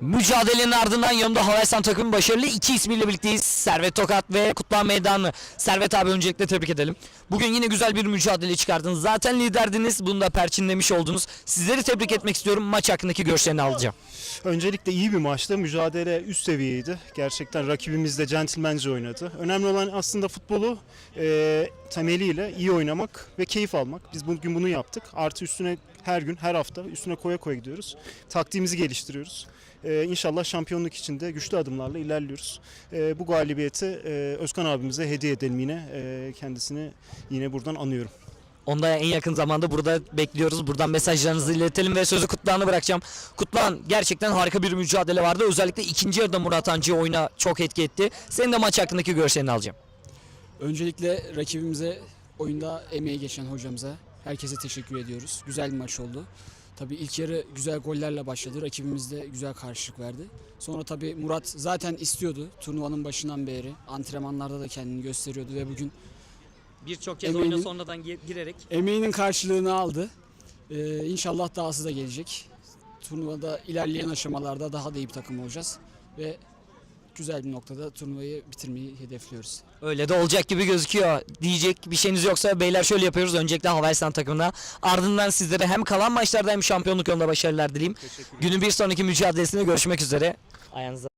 Mücadelenin ardından yanımda Havelsan takımı başarılı iki ismiyle birlikteyiz. Servet Tokat ve Kutlan Meydanlı. Servet abi öncelikle tebrik edelim. Bugün yine güzel bir mücadele çıkardınız. Zaten liderdiniz. Bunu da perçinlemiş oldunuz. Sizleri tebrik etmek istiyorum. Maç hakkındaki görüşlerini alacağım. Öncelikle iyi bir maçtı. Mücadele üst seviyeydi. Gerçekten rakibimiz de centilmence oynadı. Önemli olan aslında futbolu e, temeliyle iyi oynamak ve keyif almak. Biz bugün bunu yaptık. Artı üstüne her gün, her hafta üstüne koya koya gidiyoruz. Taktiğimizi geliştiriyoruz. E, inşallah şampiyonluk için de güçlü adımlarla ilerliyoruz. E, bu galibiyeti e, Özkan abimize hediye edelim yine. E, kendisini yine buradan anıyorum. Onu da en yakın zamanda burada bekliyoruz. Buradan mesajlarınızı iletelim ve sözü Kutlan'a bırakacağım. Kutlan gerçekten harika bir mücadele vardı. Özellikle ikinci yarıda Murat Hancı oyuna çok etki etti. Senin de maç hakkındaki görüşlerini alacağım. Öncelikle rakibimize oyunda emeği geçen hocamıza herkese teşekkür ediyoruz. Güzel bir maç oldu. Tabii ilk yarı güzel gollerle başladı. Rakibimiz de güzel karşılık verdi. Sonra tabii Murat zaten istiyordu. Turnuvanın başından beri antrenmanlarda da kendini gösteriyordu ve bugün Birçok kez oyuna Eminim. sonradan girerek emeğinin karşılığını aldı. Ee, inşallah dahası da gelecek. Turnuvada ilerleyen aşamalarda daha da iyi bir takım olacağız ve güzel bir noktada turnuvayı bitirmeyi hedefliyoruz. Öyle de olacak gibi gözüküyor. Diyecek bir şeyiniz yoksa beyler şöyle yapıyoruz. Öncelikle Havelsan takımına ardından sizlere hem kalan maçlarda hem şampiyonluk yolunda başarılar dileyim. Günün bir sonraki mücadelesinde görüşmek üzere. Ayağınıza